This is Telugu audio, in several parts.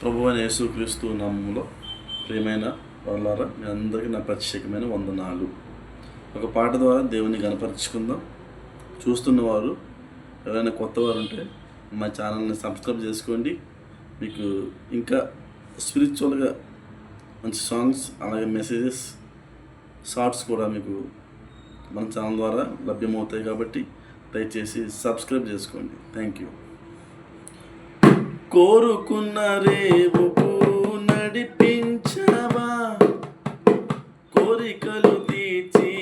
ప్రభు అని యేసుక్రీస్తు నామంలో ప్రియమైన వాళ్ళారా మీ అందరికీ నా ప్రత్యేకమైన వందనాలు. ఒక పాట ద్వారా దేవుని గనపరుచుకుందాం. చూస్తున్నవారు ఎవరైనా కొత్త వారు ఉంటే మా ఛానల్ని సబ్స్క్రైబ్ చేసుకోండి. మీకు ఇంకా స్పిరిచువల్గా మంచి సాంగ్స్ అలాగే మెసేజెస్ షార్ట్స్ కూడా మీకు మన ఛానల్ ద్వారా లభ్యమవుతాయి కాబట్టి దయచేసి సబ్స్క్రైబ్ చేసుకోండి. థ్యాంక్ యూ కోరుకున్న రేవుకు నడిపించవా? కోరికలు తీర్చి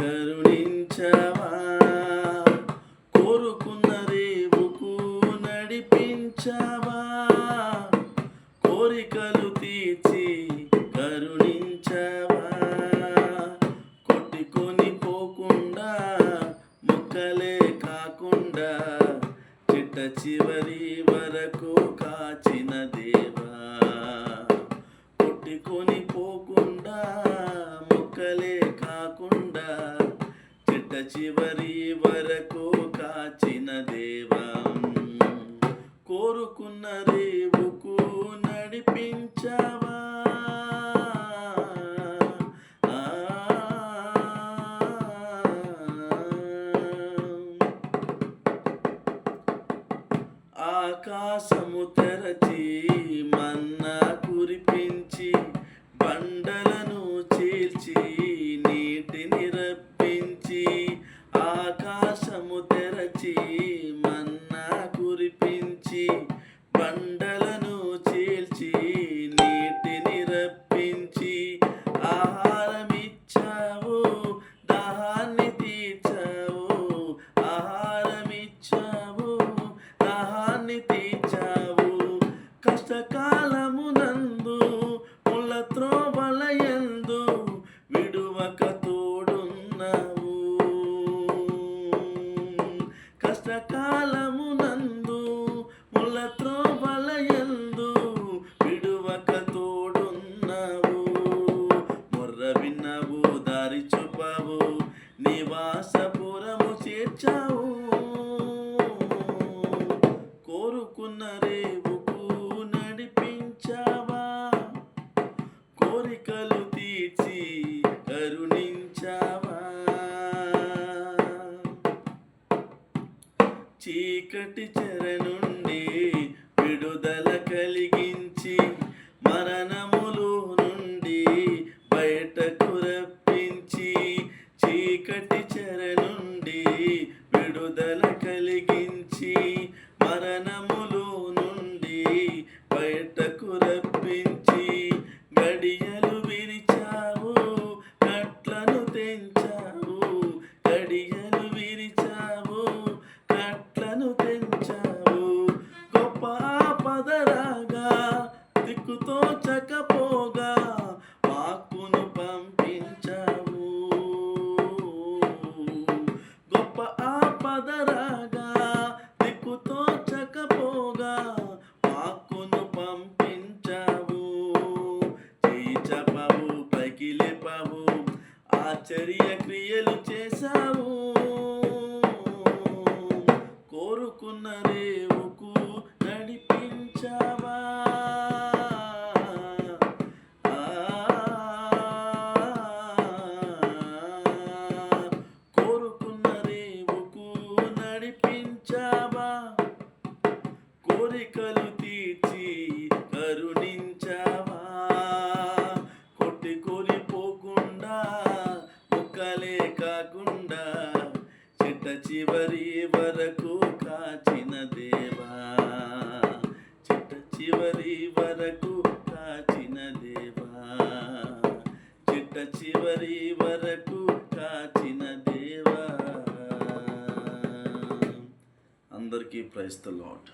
కరుణించవా? కోరుకున్న రేవుకు నడిపించవా? కోరికలు కాచిన దేవా కొట్టుకొని పోకుండా మొక్కలే కాకుండా చిట్ట చివరి వరకు కాచిన దేవా. కోరుకున్న రేవుకు నడిపించవా ఆకాశము తెరచి teacher. కోరికలు తీర్చి కరుణించావా? చీకటి చెర నుండి విడుదల కలిగించి మరణములు నుండి బయటకు రప్పించి చీకటి చెర నుండి విడుదల కలిగించి మరణము పదరాగా దిక్కుతో చకపోగా వాక్కును పంపించావు. గొప్ప ఆ పదరాగా దిక్కుతో చకపోగా వాక్కును పంపించావు. చేయి చపావు పైకి లేపావు ఆశ్చర్య క్రియలు చేశావు. నడిపించావా కోరికలు తీర్చి దేవా అందరికీ ప్రైస్ ద లాడ్